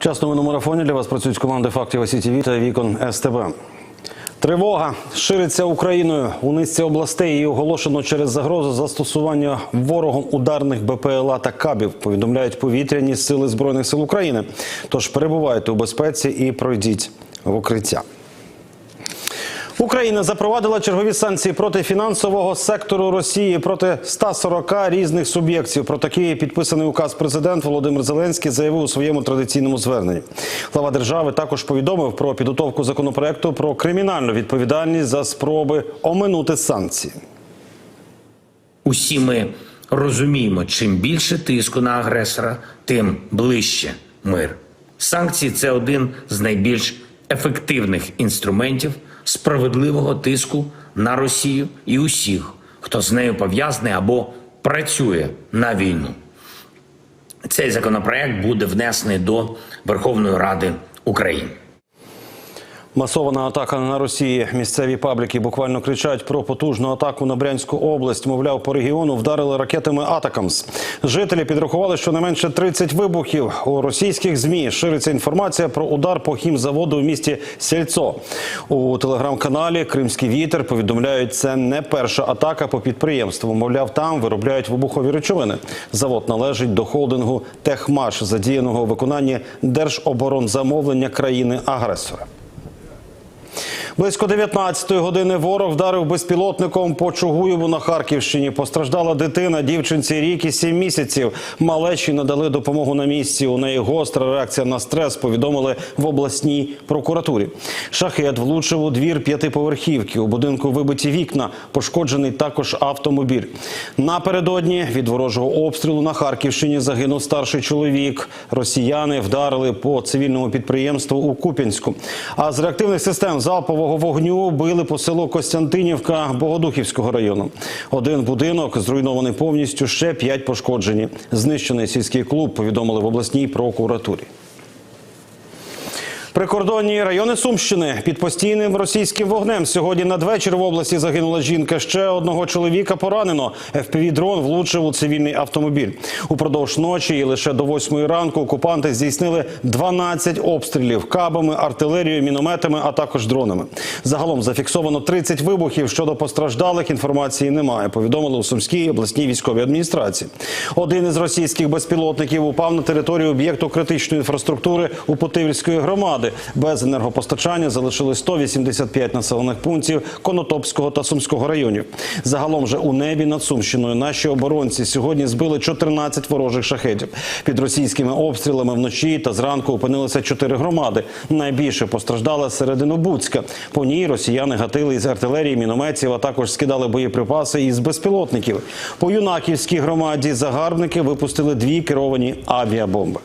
Час новин марафоні для вас працюють команди фактів СІТВ та Вікон СТБ. Тривога шириться Україною у низці областей. Її оголошено через загрозу застосування ворогом ударних БПЛА та кабів. Повідомляють повітряні сили збройних сил України. Тож перебувайте у безпеці і пройдіть в укриття. Україна запровадила чергові санкції проти фінансового сектору Росії проти 140 різних суб'єктів. Про такий підписаний указ президент Володимир Зеленський заявив у своєму традиційному зверненні. Глава держави також повідомив про підготовку законопроекту про кримінальну відповідальність за спроби оминути санкції. Усі ми розуміємо, чим більше тиску на агресора, тим ближче мир. Санкції це один з найбільш ефективних інструментів справедливого тиску на Росію і усіх, хто з нею пов'язаний або працює на війну. Цей законопроект буде внесений до Верховної Ради України. Масована атака на Росії. Місцеві пабліки буквально кричать про потужну атаку на Брянську область. Мовляв, по регіону вдарили ракетами Атакамс. Жителі підрахували, що не менше 30 вибухів. У російських змі шириться інформація про удар по хімзаводу в місті Сільцо. У телеграм-каналі Кримський вітер повідомляють, це не перша атака по підприємству. Мовляв, там виробляють вибухові речовини. Завод належить до холдингу Техмаш, задіяного у виконанні держоборонзамовлення країни-агресора. Близько 19-ї години ворог вдарив безпілотником по Чугуєву на Харківщині. Постраждала дитина, дівчинці рік і 7 місяців. Малечі надали допомогу на місці. У неї гостра реакція на стрес. Повідомили в обласній прокуратурі. Шахет влучив у двір п'ятиповерхівки. У будинку вибиті вікна. Пошкоджений також автомобіль. Напередодні від ворожого обстрілу на Харківщині загинув старший чоловік. Росіяни вдарили по цивільному підприємству у Куп'янську. А з реактивних систем залпового вогню били по село Костянтинівка Богодухівського району. Один будинок зруйнований повністю, ще п'ять пошкоджені. Знищений сільський клуб повідомили в обласній прокуратурі. Прикордонні райони Сумщини під постійним російським вогнем. Сьогодні надвечір в області загинула жінка. Ще одного чоловіка поранено. ФПВ-дрон влучив у цивільний автомобіль. Упродовж ночі і лише до восьмої ранку окупанти здійснили 12 обстрілів кабами, артилерією, мінометами, а також дронами. Загалом зафіксовано 30 вибухів. Щодо постраждалих інформації немає. Повідомили у Сумській обласній військовій адміністрації. Один із російських безпілотників упав на територію об'єкту критичної інфраструктури у Путивльської громади. Без енергопостачання залишили 185 населених пунктів Конотопського та Сумського районів. Загалом же у небі над Сумщиною наші оборонці сьогодні збили 14 ворожих шахетів. Під російськими обстрілами вночі та зранку опинилися чотири громади. Найбільше постраждала середину Буцька. По ній росіяни гатили із артилерії, мінометів, а також скидали боєприпаси із безпілотників. По юнаківській громаді загарбники випустили дві керовані авіабомби.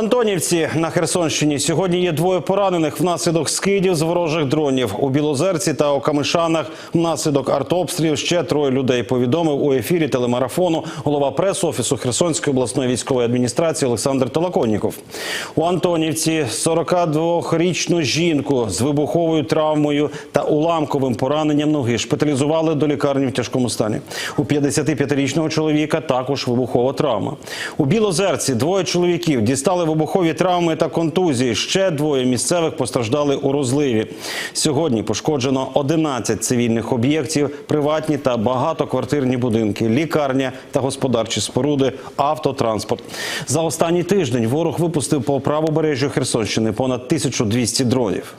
Антонівці на Херсонщині сьогодні є двоє поранених внаслідок скидів з ворожих дронів. У Білозерці та Окамишанах внаслідок артобстрілів ще троє людей. Повідомив у ефірі телемарафону голова прес-офісу Херсонської обласної військової адміністрації Олександр Талаконніков. У Антонівці 42-річну жінку з вибуховою травмою та уламковим пораненням ноги шпиталізували до лікарні в тяжкому стані. У 55-річного чоловіка також вибухова травма. У Білозерці двоє чоловіків дістали вибухові травми та контузії. Ще двоє місцевих постраждали у розливі. Сьогодні пошкоджено 11 цивільних об'єктів, приватні та багатоквартирні будинки, лікарня та господарчі споруди, автотранспорт. За останній тиждень ворог випустив по правобережжю Херсонщини понад 1200 дронів.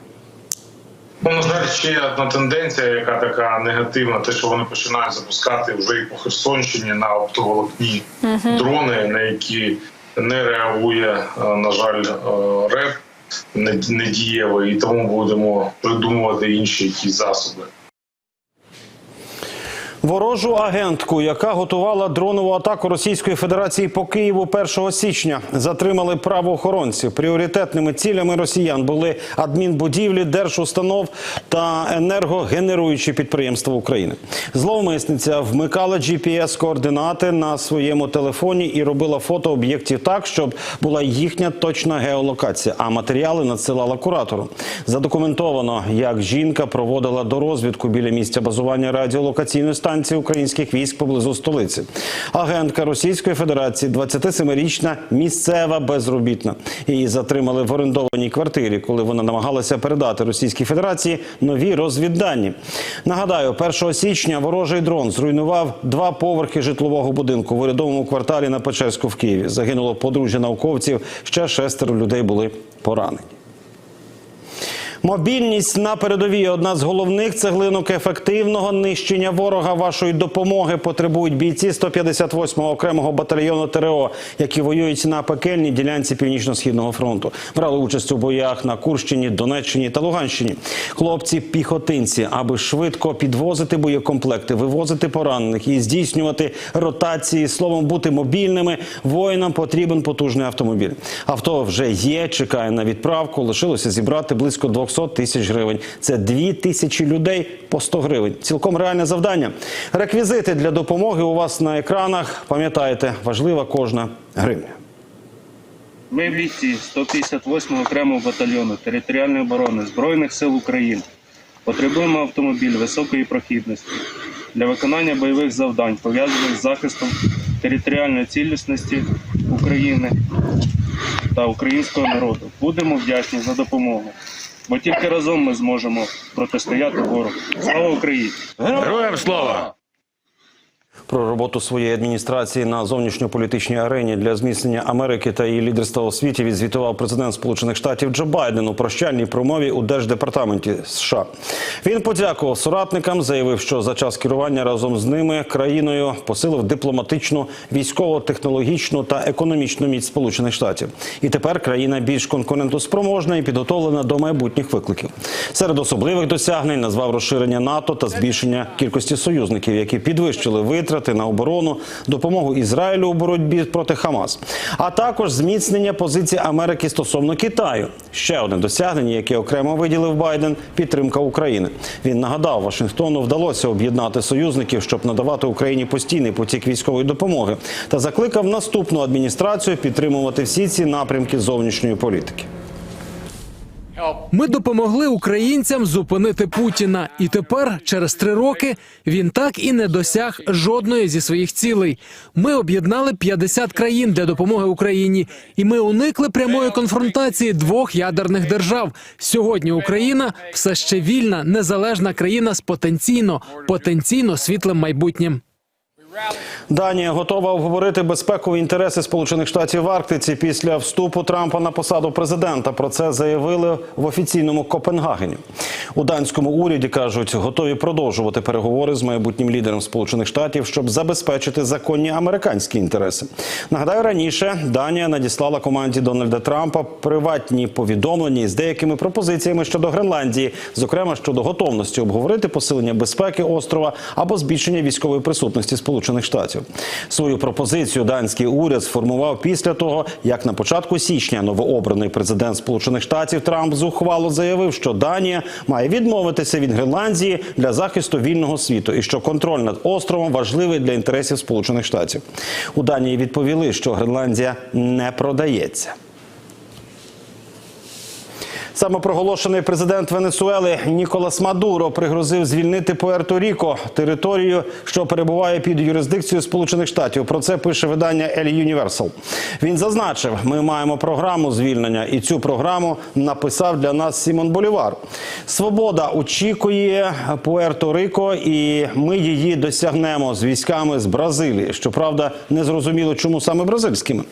Ну, на жаль, ще одна тенденція, яка така негативна, те, що вони починають запускати вже і по Херсонщині на оптоволокні дрони, на які не реагує, е, на жаль, е, РЕП не- недієвий, і тому будемо придумувати інші якісь засоби. Ворожу агентку, яка готувала дронову атаку Російської Федерації по Києву 1 січня, затримали правоохоронці. Пріоритетними цілями росіян були адмінбудівлі, держустанов та енергогенеруючі підприємства України. Зловмисниця вмикала GPS-координати на своєму телефоні і робила фото об'єктів так, щоб була їхня точна геолокація, а матеріали надсилала куратору. Задокументовано, як жінка проводила дорозвідку біля місця базування радіолокаційної станції. Станції українських військ поблизу столиці. Агентка Російської Федерації, 27-річна місцева безробітна. Її затримали в орендованій квартирі, коли вона намагалася передати Російській Федерації нові розвіддані. Нагадаю, 1 січня ворожий дрон зруйнував два поверхи житлового будинку в урядовому кварталі на Печерську в Києві. Загинуло подружжя науковців. Ще шестеро людей були поранені. Мобільність на передовій одна з головних цеглинок ефективного нищення ворога. Вашої допомоги потребують бійці 158-го окремого батальйону ТРО, які воюють на пекельній ділянці північно-східного фронту. Брали участь у боях на Курщині, Донеччині та Луганщині. Хлопці піхотинці, аби швидко підвозити боєкомплекти, вивозити поранених і здійснювати ротації. Словом, бути мобільними. Воїнам потрібен потужний автомобіль. Авто вже є, чекає на відправку. Лишилося зібрати близько 200 тисяч гривень. Це 2 тисячі людей по 100 гривень. Цілком реальне завдання. Реквізити для допомоги у вас на екранах. Пам'ятайте, важлива кожна гривня. Ми бійці 158 окремого батальйону територіальної оборони Збройних сил України. Потребуємо автомобіль високої прохідності для виконання бойових завдань, пов'язаних з захистом територіальної цілісності України та українського народу. Будемо вдячні за допомогу, бо тільки разом ми зможемо протистояти ворогу. Слава Україні! Героям слава! Про роботу своєї адміністрації на зовнішньополітичній арені для зміцнення Америки та її лідерства у світі відзвітував президент Сполучених Штатів Джо Байден у прощальній промові у держдепартаменті США. Він подякував соратникам, заявив, що за час керування разом з ними країною посилив дипломатичну, військово-технологічну та економічну міць Сполучених Штатів. І тепер країна більш конкурентоспроможна і підготовлена до майбутніх викликів. Серед особливих досягнень назвав розширення НАТО та збільшення кількості союзників, які підвищили витрати на оборону, допомогу Ізраїлю у боротьбі проти Хамас, а також зміцнення позиції Америки стосовно Китаю. Ще одне досягнення, яке окремо виділив Байден підтримка України. Він нагадав, Вашингтону вдалося об'єднати союзників, щоб надавати Україні постійний потік військової допомоги, та закликав наступну адміністрацію підтримувати всі ці напрямки зовнішньої політики. Ми допомогли українцям зупинити Путіна, і тепер, через три роки, він так і не досяг жодної зі своїх цілей. Ми об'єднали 50 країн для допомоги Україні, і ми уникли прямої конфронтації двох ядерних держав. Сьогодні Україна все ще вільна, незалежна країна з потенційно потенційно світлим майбутнім. Данія готова обговорити безпекові інтереси Сполучених Штатів в Арктиці після вступу Трампа на посаду президента. Про це заявили в офіційному Копенгагені. У данському уряді кажуть, готові продовжувати переговори з майбутнім лідером Сполучених Штатів, щоб забезпечити законні американські інтереси. Нагадаю, раніше Данія надіслала команді Дональда Трампа приватні повідомлення з деякими пропозиціями щодо Гренландії, зокрема щодо готовності обговорити посилення безпеки острова або збільшення військової присутності Сполучених Штатів. Свою пропозицію данський уряд сформував після того, як на початку січня новообраний президент Сполучених Штатів Трамп зухвало заявив, що Данія має відмовитися від Гренландії для захисту вільного світу і що контроль над островом важливий для інтересів Сполучених Штатів. У Данії відповіли, що Гренландія не продається. Самопроголошений президент Венесуели Ніколас Мадуро пригрозив звільнити Пуерто-Ріко, територію, що перебуває під юрисдикцією Сполучених Штатів. Про це пише видання El Universal. Він зазначив, ми маємо програму звільнення, і цю програму написав для нас Сімон Болівар. Свобода очікує Пуерто-Рико, і ми її досягнемо з військами з Бразилії. Щоправда, не зрозуміло, чому саме бразильськими.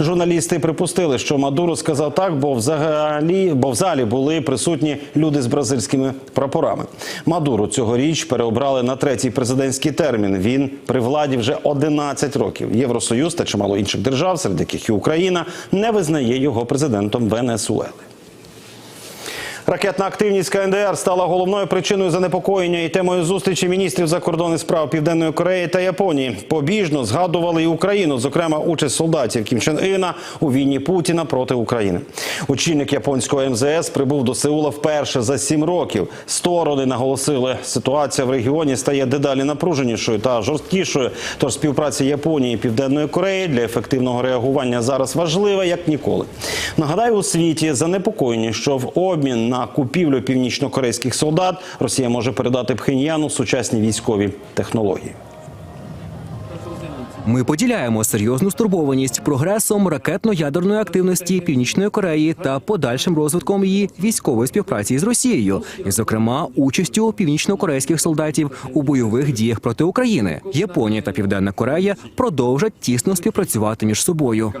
Журналісти припустили, що Мадуро сказав так, бо взагалі, бо в залі були присутні люди з бразильськими прапорами. Мадуру цьогоріч переобрали на третій президентський термін. Він при владі вже 11 років. Євросоюз та чимало інших держав, серед яких і Україна, не визнає його президентом Венесуели. Ракетна активність КНДР стала головною причиною занепокоєння і темою зустрічі міністрів закордонних справ Південної Кореї та Японії. Побіжно згадували і Україну, зокрема участь солдатів Кім Чен Іна у війні Путіна проти України. Очільник японського МЗС прибув до Сеула вперше за сім років. Сторони наголосили, ситуація в регіоні стає дедалі напруженішою та жорсткішою. Тож співпраця Японії і Південної Кореї для ефективного реагування зараз важлива як ніколи. Нагадаю, у світі занепокоєні, що в обмін на на купівлю північно-корейських солдат. Росія може передати Пхеньяну сучасні військові технології. Ми поділяємо серйозну стурбованість прогресом ракетно-ядерної активності Північної Кореї та подальшим розвитком її військової співпраці з Росією, і, зокрема, участю північно-корейських солдатів у бойових діях проти України. Японія та Південна Корея продовжать тісно співпрацювати між собою.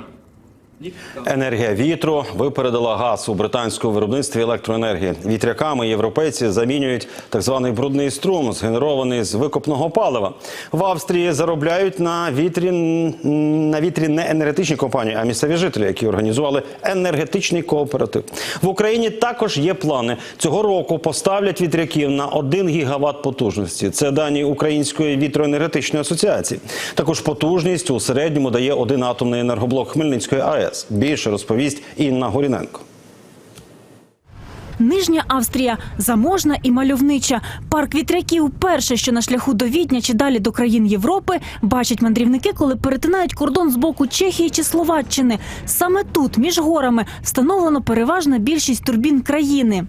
Енергія вітру випередила газ у британському виробництві електроенергії. Вітряками європейці замінюють так званий брудний струм, згенерований з викопного палива. В Австрії заробляють на вітрі на вітрі не енергетичні компанії, а місцеві жителі, які організували енергетичний кооператив. В Україні також є плани цього року. Поставлять вітряків на 1 гігават потужності. Це дані Української вітроенергетичної асоціації. Також потужність у середньому дає один атомний енергоблок Хмельницької АЕС. Більше розповість Інна Горіненко. Нижня Австрія заможна і мальовнича. Парк вітряків перше, що на шляху до Відня чи далі до країн Європи, бачать мандрівники, коли перетинають кордон з боку Чехії чи Словаччини. Саме тут, між горами, встановлено переважна більшість турбін країни.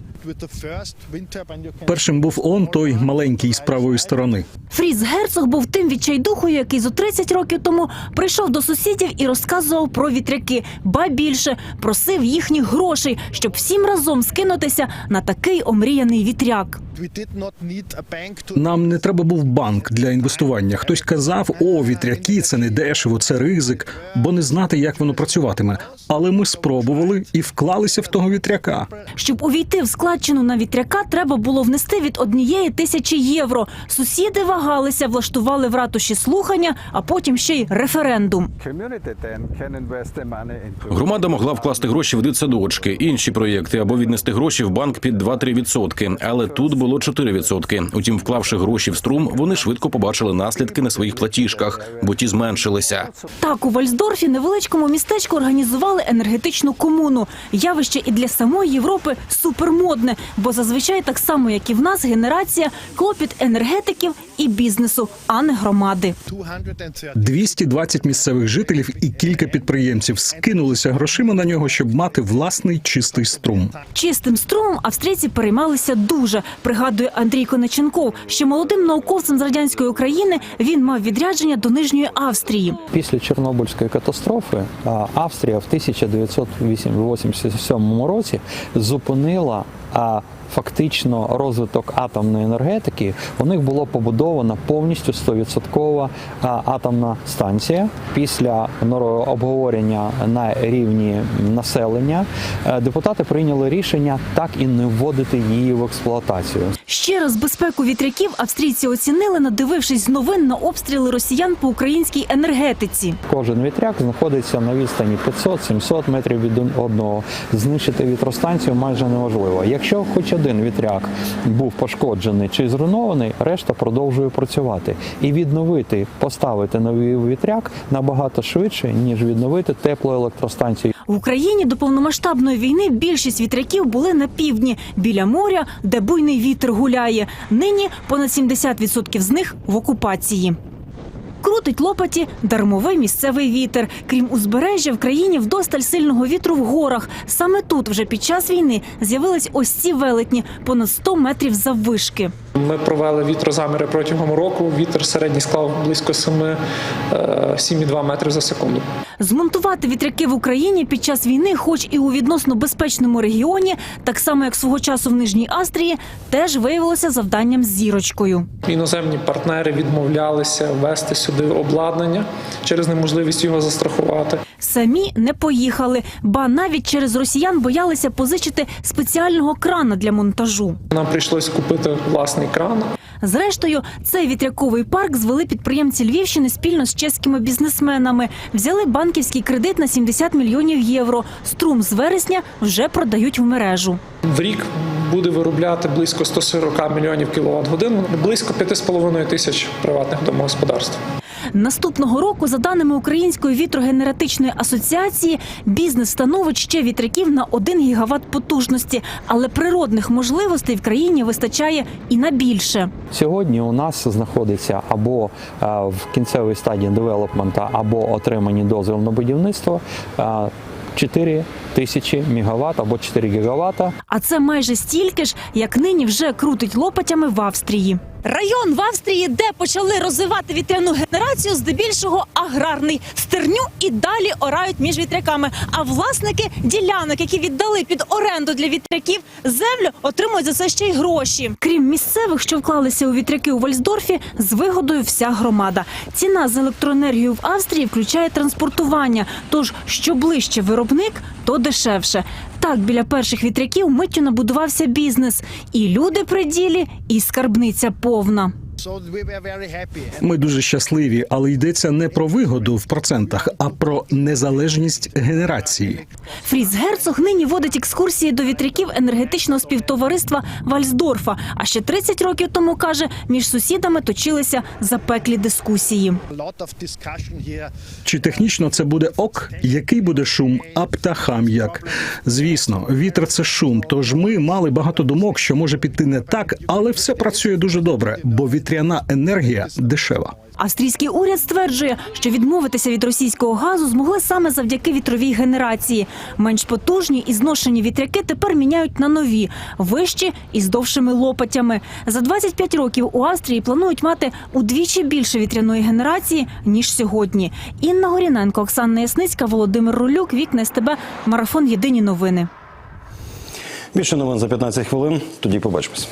Першим був он той маленький з правої сторони. Фріз Герцог був тим відчайдухою, який зо 30 років тому прийшов до сусідів і розказував про вітряки, ба більше просив їхніх грошей, щоб всім разом скинутися на такий омріяний вітряк. Нам не треба був банк для інвестування. Хтось казав, о, вітряки, це не дешево, це ризик, бо не знати, як воно працюватиме. Але ми спробували і вклалися в того вітряка. Щоб увійти в складчину на вітряка, треба було внести від однієї тисячі євро. Сусіди вагалися, влаштували в ратуші слухання, а потім ще й референдум. Громада могла вкласти гроші в дитсадочки, інші проєкти або віднести гроші в банк під 2-3 відсотки. Але тут було 4 відсотки. Утім, вклавши гроші в струм, вони швидко побачили наслідки на своїх платіжках, бо ті зменшилися. Так у Вальсдорфі, невеличкому містечку, організували енергетичну комуну. Явище і для самої Європи супермодне, бо зазвичай так само, як і в нас, генерація клопіт енергетиків і бізнесу, а не громади. 220 місцевих жителів і кілька підприємців скинулися грошима на нього, щоб мати власний чистий струм. Чистим струмом австрійці переймалися дуже. Пригадує Андрій Конеченков, що молодим науковцем з радянської України він мав відрядження до Нижньої Австрії. Після Чорнобильської катастрофи Австрія в 1987 році зупинила а, фактично розвиток атомної енергетики. У них було побудована повністю 100% атомна станція. Після обговорення на рівні населення е, депутати прийняли рішення так і не вводити її в експлуатацію. Ще раз безпеку вітряків австрійці оцінили, надивившись з новин на обстріли росіян по українській енергетиці. Кожен вітряк знаходиться на відстані 500-700 метрів від одного. Знищити вітростанцію майже неможливо. Якщо хоч один вітряк був пошкоджений чи зруйнований, решта продовжує працювати. І відновити, поставити новий вітряк набагато швидше, ніж відновити теплу електростанцію. В Україні до повномасштабної війни більшість вітряків були на півдні, біля моря, де буйний вітер гуляє. Нині понад 70% з них в окупації. Крутить лопаті дармовий місцевий вітер. Крім узбережжя, в країні вдосталь сильного вітру в горах. Саме тут вже під час війни з'явились ось ці велетні понад 100 метрів заввишки. Ми провели вітрозаміри протягом року. Вітер середній склав близько 7, е, 7,2 метри за секунду. Змонтувати вітряки в Україні під час війни, хоч і у відносно безпечному регіоні, так само як свого часу в Нижній Австрії, теж виявилося завданням з зірочкою. Іноземні партнери відмовлялися ввести сюди обладнання через неможливість його застрахувати. Самі не поїхали, ба навіть через росіян боялися позичити спеціального крана для монтажу. Нам прийшлось купити власний кран. Зрештою, цей вітряковий парк звели підприємці Львівщини спільно з чеськими бізнесменами. Взяли банківський кредит на 70 мільйонів євро. Струм з вересня вже продають в мережу. В рік буде виробляти близько 140 мільйонів кіловат годин, близько 5,5 тисяч приватних домогосподарств. Наступного року, за даними Української вітрогенератичної асоціації, бізнес становить ще вітряків на 1 гігават потужності, але природних можливостей в країні вистачає і на більше. Сьогодні у нас знаходиться або е, в кінцевій стадії девелопмента, або отримані дозвіл на будівництво е, 4 тисячі мегаватт або 4 гігаватта. А це майже стільки ж, як нині вже крутить лопатями в Австрії. Район в Австрії, де почали розвивати вітряну генерацію, здебільшого аграрний стерню і далі орають між вітряками. А власники ділянок, які віддали під оренду для вітряків, землю отримують за це ще й гроші. Крім місцевих, що вклалися у вітряки у Вальсдорфі, з вигодою вся громада. Ціна за електроенергію в Австрії включає транспортування. Тож що ближче виробник, то дешевше. Так біля перших вітряків миттю набудувався бізнес. І люди при ділі, і скарбниця повна. Ми дуже щасливі, але йдеться не про вигоду в процентах, а про незалежність генерації. Фріц Герцог нині водить екскурсії до вітряків енергетичного співтовариства Вальсдорфа. А ще 30 років тому каже, між сусідами точилися запеклі дискусії. Чи технічно це буде ок? Який буде шум? А птахам як? Звісно, вітер це шум. Тож ми мали багато думок, що може піти не так, але все працює дуже добре, бо вітряна енергія дешева. Австрійський уряд стверджує, що відмовитися від російського газу змогли саме завдяки вітровій генерації. Менш потужні і зношені вітряки тепер міняють на нові, вищі і з довшими лопатями. За 25 років у Австрії планують мати удвічі більше вітряної генерації ніж сьогодні. Інна Горіненко, Оксана Ясницька, Володимир Рулюк, Вікна СТБ, Марафон Єдині новини. Більше новин за 15 хвилин. Тоді побачимось.